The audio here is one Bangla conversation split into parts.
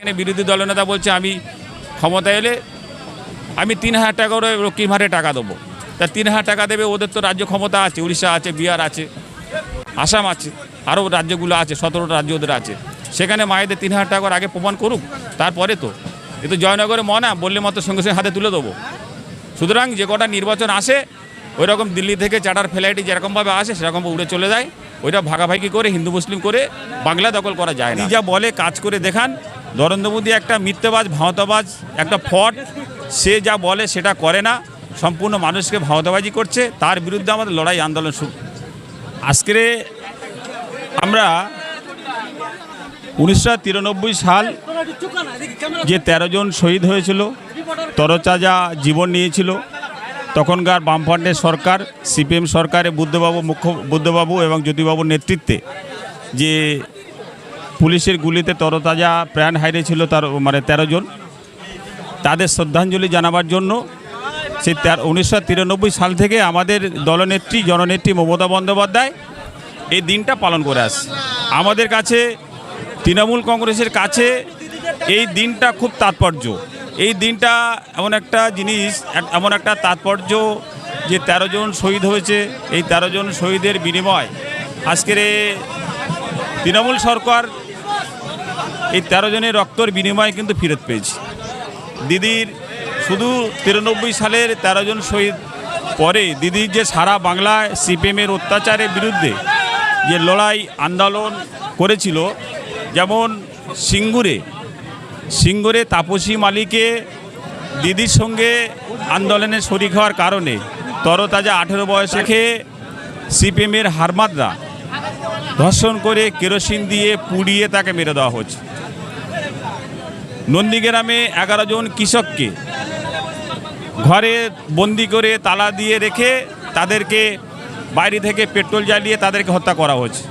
এখানে বিরোধী দলনেতা বলছে, আমি ক্ষমতা এলে আমি তিন হাজার টাকা করে রক্ষী ভাড়ে টাকা দেবো। তা তিন হাজার টাকা দেবে, ওদের তো রাজ্য ক্ষমতা আছে, উড়িষ্যা আছে, বিহার আছে, আসাম আছে, আরও রাজ্যগুলো আছে, সতেরোটা রাজ্য ওদের আছে। সেখানে মায়েদের তিন হাজার টাকা করে আগে প্রমাণ করুক, তারপরে তো। এ তো জয়নগরে মনা, বললে মতো সঙ্গে সঙ্গে হাতে তুলে দেবো। সুতরাং যে কটা নির্বাচন আসে ওই রকম দিল্লি থেকে চার্টার ফ্লাইটে যেরকমভাবে আসে, সেরকম উড়ে চলে যায়। ওইটা ভাগাভাগি করে, হিন্দু মুসলিম করে বাংলা দখল করা যায় না। যা বলে কাজ করে দেখান নরেন্দ্র মোদী একটা মিথ্যেবাজ, ভাঁওতাবাজ, একটা ফট, সে যা বলে সেটা করে না, সম্পূর্ণ মানুষকে ভাঁওতাবাজি করছে, তার বিরুদ্ধে আমাদের লড়াই আন্দোলন শুরু। আজকে আমরা উনিশশো তিরানব্বই সাল যে তেরো জন শহীদ হয়েছিল, তরচাজা জীবন নিয়েছিল, তখনকার বামফ্রন্টের সরকার, সিপিএম সরকারে বুদ্ধবাবু, মুখ্য, বুদ্ধবাবু এবং জ্যোতিবাবুর নেতৃত্বে যে পুলিশের গুলিতে তরতাজা প্রাণ হারিয়েছিল তার মানে তেরো জন। তাদের শ্রদ্ধাঞ্জলি জানাবার জন্য সেই উনিশশো সাল থেকে আমাদের দলনেত্রী, জননেত্রী মমতা বন্দ্যোপাধ্যায় এই দিনটা পালন করে আসছে। আমাদের কাছে, তৃণমূল কংগ্রেসের কাছে এই দিনটা খুব তাৎপর্য। এই দিনটা এমন একটা জিনিস এমন একটা তাৎপর্য যে তেরো জন শহীদ হয়েছে। এই তেরো জন শহীদের বিনিময় আজকের তৃণমূল সরকার এই তেরো জনের রক্তর বিনিময়ে কিন্তু ফেরত পেয়েছে। দিদির শুধু তিরানব্বই সালের তেরো জন শহীদ পরে দিদির যে সারা বাংলায় সিপিএমের অত্যাচারের বিরুদ্ধে যে লড়াই, আন্দোলন করেছিল, যেমন সিঙ্গুরে সিঙ্গুরে তাপসী মালিকে দিদির সঙ্গে আন্দোলনে শরিক হওয়ার কারণে তরতাজা আঠেরো বয়সে খেয়ে সিপিএমের হারমাদরা ধর্ষণ করে কেরোসিন দিয়ে পুড়িয়ে তাকে মেরে দেওয়া হচ্ছে। নন্দীগ্রামে এগারো জন কৃষককে ঘরে বন্দি করে তালা দিয়ে রেখে তাদেরকে বাইরে থেকে পেট্রোল জ্বালিয়ে তাদেরকে হত্যা করা হচ্ছে।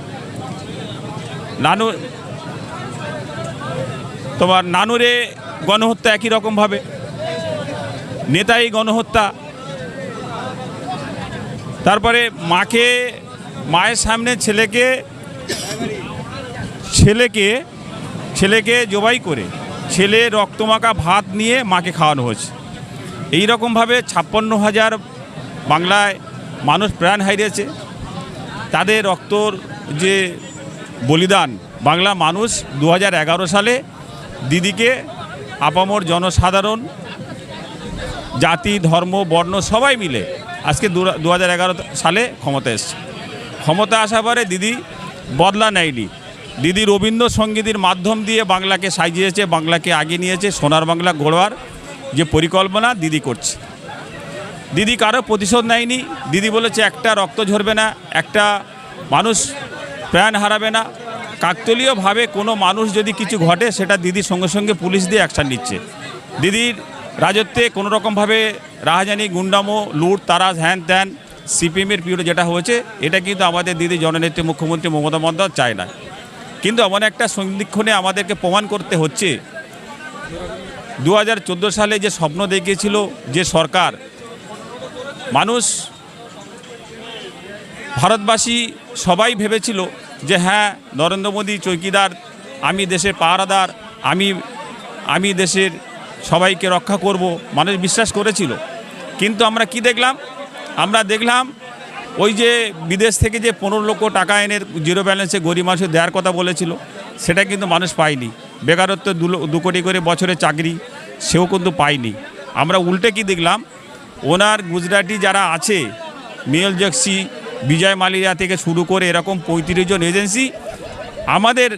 নানু, তোমার নানুরে গণহত্যা একই রকমভাবে নেতাই গণহত্যা। তারপরে মাকে, মায়ের সামনে ছেলেকে ছেলেকে ছেলেকে জবাই করে ছেলে রক্তমাখা ভাত নিয়ে মাকে খাওয়ানো হচ্ছে এই রকমভাবে ছাপ্পান্ন হাজার বাংলায় মানুষ প্রাণ হারিয়েছে। তাদের রক্তর যে বলিদান, বাংলা মানুষ দু হাজার এগারো সালে দিদিকে আপামর জনসাধারণ, জাতি, ধর্ম, বর্ণ সবাই মিলে আজকে দু হাজার এগারো সালে ক্ষমতা এসছে। ক্ষমতা আসার পরে দিদি বদলা নেয়নি। দিদি রবীন্দ্রসঙ্গীতের মাধ্যম দিয়ে বাংলাকে সাজিয়েছে, বাংলাকে আগিয়ে নিয়েছে, সোনার বাংলা গড়বার যে পরিকল্পনা দিদি করছে। দিদি কারও প্রতিশোধ নেয়নি, দিদি বলেছে একটা রক্ত ঝরবে না, একটা মানুষ প্রাণ হারাবে না। কাকতলীয়ভাবে কোনো মানুষ যদি কিছু ঘটে, সেটা দিদির সঙ্গে সঙ্গে পুলিশ দিয়ে অ্যাকশান নিচ্ছে। দিদির রাজত্বে কোনো রকমভাবে রাহাজানি, গুন্ডামো, লুট, তারাজ, হ্যান ত্যান, সিপিএমের পিরিয়ডে যেটা হয়েছে, এটা কিন্তু আমাদের দিদি জননেত্রী মুখ্যমন্ত্রী মমতা বন্দ্যোপাধ্যায় চায় না। কিন্তু এমন একটা সন্ধিক্ষণে আমাদেরকে প্রমাণ করতে হচ্ছে। দু হাজার চোদ্দ সালে যে স্বপ্ন দেখিয়েছিল যে সরকার, মানুষ, ভারতবাসী সবাই ভেবেছিল যে হ্যাঁ নরেন্দ্র মোদী চৌকিদার, আমি দেশের পাহারাদার, আমি আমি দেশের সবাইকে রক্ষা করব, মানুষ বিশ্বাস করেছিল। কিন্তু আমরা কি দেখলাম? আমরা দেখলাম ওই যে বিদেশ থেকে যে পনেরো লক্ষ টাকা এনে জিরো ব্যালেন্সে গরিব মানুষের দেওয়ার কথা বলেছিল, সেটা কিন্তু মানুষ পায়নি। বেকারত্ব দু কোটি করে বছরে চাকরি, সেও কিন্তু পায়নি। আমরা উল্টে কি দেখলাম, ওনার গুজরাটি যারা আছে, মেয়ল জক্সি, বিজয় মালিয়া থেকে শুরু করে এরকম পঁয়ত্রিশ জন এজেন্সি, আমাদের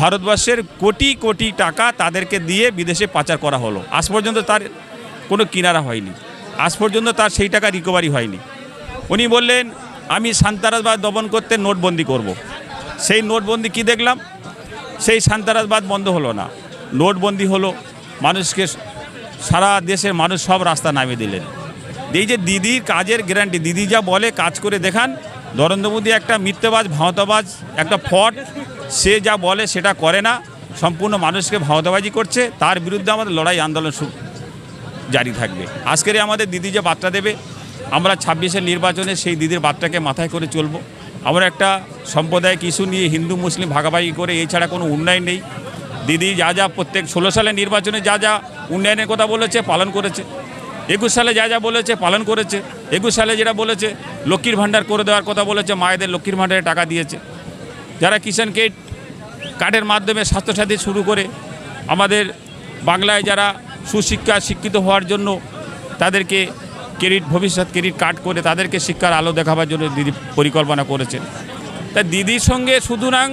ভারতবর্ষের কোটি কোটি টাকা তাদেরকে দিয়ে বিদেশে পাচার করা হলো। আজ পর্যন্ত তার কোনো কিনারা হয়নি। আজ পর্যন্ত তার সেই টাকা রিকভারি হয়নি। উনি বললেন, আমি সান্তারাজবাদ দমন করতে নোটবন্দি করব। সেই নোটবন্দি কি দেখলাম? সেই সান্তারাজবাদ বন্ধ হলো না। নোটবন্দি হলো, মানুষকে সারা দেশের মানুষ সব রাস্তা নামিয়ে দিলেন। এই যে দিদির কাজের গ্যারান্টি দিদি যা বলে কাজ করে দেখান, নরেন্দ্র মোদী একটা মিথ্যেবাজ, ভাঁওতাবাজ, একটা ফট সে যা বলে সেটা করে না, সম্পূর্ণ মানুষকে ভাঁওতাবাজি করছে, তার বিরুদ্ধে আমাদের লড়াই আন্দোলন জারি থাকবে। আজকের আমাদের দিদি যে বার্তা দেবে আমরা ছাব্বিশের নির্বাচনে সেই দিদির বার্তাকে মাথায় করে চলবো। আমরা একটা সাম্প্রদায়িক ইস্যু নিয়ে হিন্দু, মুসলিম ভাগাভাগি করে এছাড়া কোনো উন্নয়ন নেই। দিদি যা যা প্রত্যেক ষোলো সালে নির্বাচনে যা যা উন্নয়নের কথা বলেছে, পালন করেছে। একুশ সালে যা যা বলেছে, পালন করেছে। একুশ সালে যেটা বলেছে, লক্ষ্মীর ভাণ্ডার করে দেওয়ার কথা বলেছে, মায়েদের লক্ষ্মীর ভাণ্ডারে টাকা দিয়েছে। যারা কিষাণ কিট কার্ডের মাধ্যমে স্বাস্থ্যসাথী শুরু করে, আমাদের বাংলায় যারা সুশিক্ষা, শিক্ষিত হওয়ার জন্য তাদেরকে ক্রেডিট ভবিষ্যৎ ক্রেডিট কার্ড করে তাদেরকে শিক্ষার আলো দেখাবার জন্য দিদি পরিকল্পনা করেছে তা দিদির সঙ্গে সুতরাং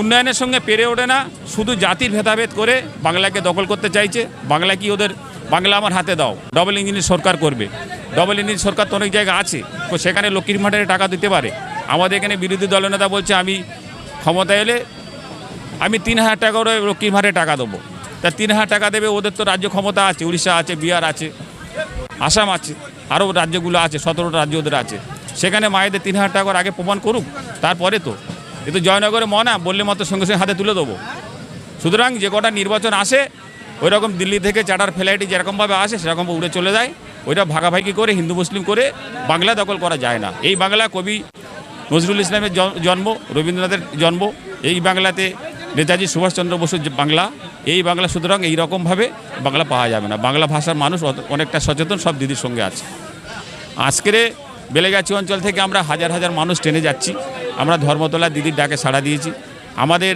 উন্নয়নের সঙ্গে পেরে ওঠে না, শুধু জাতির ভেদাভেদ করে বাংলাকে দখল করতে চাইছে। বাংলা কি ওদের, বাংলা আমার হাতে দাও। ডবল ইঞ্জিনের সরকার করবে। ডবল ইঞ্জিন সরকার তো অনেক জায়গা আছে, তো সেখানে লক্ষ্মীর ভাণ্ডারে টাকা দিতে পারে। আমাদের এখানে বিরোধী দলনেতা বলছে, আমি ক্ষমতা এলে আমি তিন হাজার টাকা করে লক্ষ্মীর ভাণ্ডারে টাকা দেবো। তা তিন হাজার টাকা দেবে, ওদের তো রাজ্য ক্ষমতা আছে, উড়িষ্যা আছে, বিহার আছে, আসাম আছে। আরও রাজ্যগুলো আছে, সতেরোটা রাজ্য ওদের আছে। সেখানে মায়েদের তিন হাজার টাকা করে আগে প্রমাণ করুক, তারপরে তো। এ তো জয়নগরে মনা, বললে মাত্র সঙ্গে সঙ্গে হাতে তুলে দেবো। সুতরাং যে কটা নির্বাচন আসে ওই রকম দিল্লি থেকে চার্টার ফ্লাইটে যেরকমভাবে আসে, সেরকম উড়ে চলে যায়। ওইটা ভাগাভাগি করে, হিন্দু মুসলিম করে বাংলা দখল করা যায় না। এই বাংলা কবি নজরুল ইসলামের জন- জন্ম, রবীন্দ্রনাথের জন্ম, এই বাংলাতে নেতাজি সুভাষচন্দ্র বসুর যে বাংলা, এই বাংলা সুতরাং এই রকমভাবে বাংলা পাওয়া যাবে না। বাংলা ভাষার মানুষ অনেকটা সচেতন, সব দিদির সঙ্গে আছে। আজকের বেলেগাছি অঞ্চল থেকে আমরা হাজার হাজার মানুষ ট্রেনে যাচ্ছি। আমরা ধর্মতলা দিদির ডাকে সাড়া দিয়েছি। আমাদের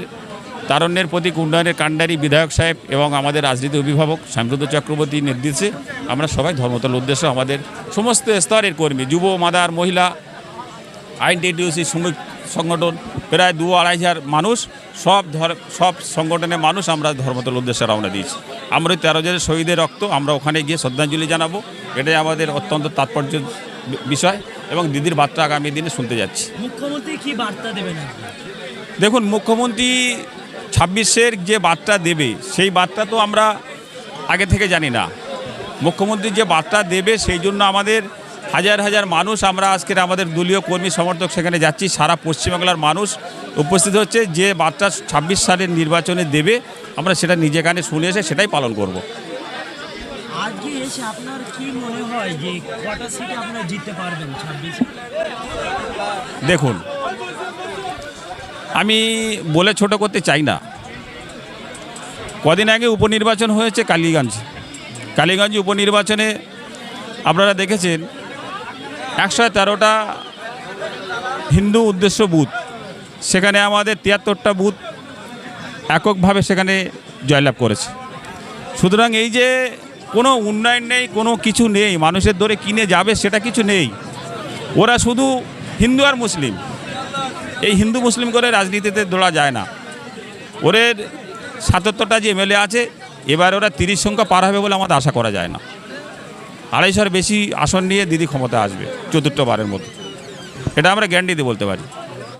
তারণ্যের প্রতীক উন্নয়নের কাণ্ডারি বিধায়ক সাহেব এবং আমাদের রাজনীতি অভিভাবক শ্যামব্রত চক্রবর্তীর নির্দেশে আমরা সবাই ধর্মতলার উদ্দেশ্যে আমাদের সমস্ত স্তরের কর্মী, যুব, মাদার, মহিলা আইন টিডিউসি শ্রমিক সংগঠন প্রায় দু আড়াই হাজার মানুষ সব ধর সব সংগঠনের মানুষ আমরা ধর্মতলার উদ্দেশ্যে রওনা দিয়েছি। আমরা ওই তেরো জনের শহীদের রক্ত আমরা ওখানে গিয়ে শ্রদ্ধাঞ্জলি জানাব। এটাই আমাদের অত্যন্ত তাৎপর্য বিষয় এবং দিদির বার্তা আগামী দিনে শুনতে যাচ্ছি। মুখ্যমন্ত্রী কি বার্তা দেবেন? দেখুন মুখ্যমন্ত্রী ছাব্বিশের যে বার্তা দেবে সেই বার্তা তো আমরা আগে থেকে জানি না। মুখ্যমন্ত্রী যে বার্তা দেবে সেই জন্য আমাদের হাজার হাজার মানুষ আমরা আজকের আমাদের দলীয় কর্মী সমর্থক সেখানে যাচ্ছি। সারা পশ্চিমবাংলার মানুষ উপস্থিত হচ্ছে। যে বার্তা ছাব্বিশ সালের নির্বাচনে দেবে আমরা সেটা নিজে কানে শুনে এসে সেটাই পালন করব। আজকে এসে আপনার কি মনে হয় যে কটা সিট আপনারা জিততে পারবেন দেখুন আমি বলে ছোট করতে চাই না। কদিন আগে উপনির্বাচন হয়েছে কালীগঞ্জ। কালীগঞ্জ উপনির্বাচনে আপনারা দেখেছেন একশো তেরোটা হিন্দু উদ্দেশ্য বুথ। সেখানে আমাদের তিয়াত্তরটা বুথ এককভাবে সেখানে জয়লাভ করেছে। সুতরাং এই যে কোনো উন্নয়ন নেই, কোনো কিছু নেই, মানুষের দরে কিনে যাবে সেটা কিছু নেই। ওরা শুধু হিন্দু আর মুসলিম। এই হিন্দু মুসলিম করে রাজনীতিতে দৌড়া যায় না। ওদের সাতাত্তরটা যে এমএলএ আছে, এবার ওরা তিরিশ সংখ্যা পার হবে বলে আমাদের আশা করা যায় না। আড়াইশোর বেশি আসন নিয়ে দিদি ক্ষমতা আসবে, চতুর্থবারের মতো। এটা আমরা গ্যারান্টি দিয়ে বলতে পারি।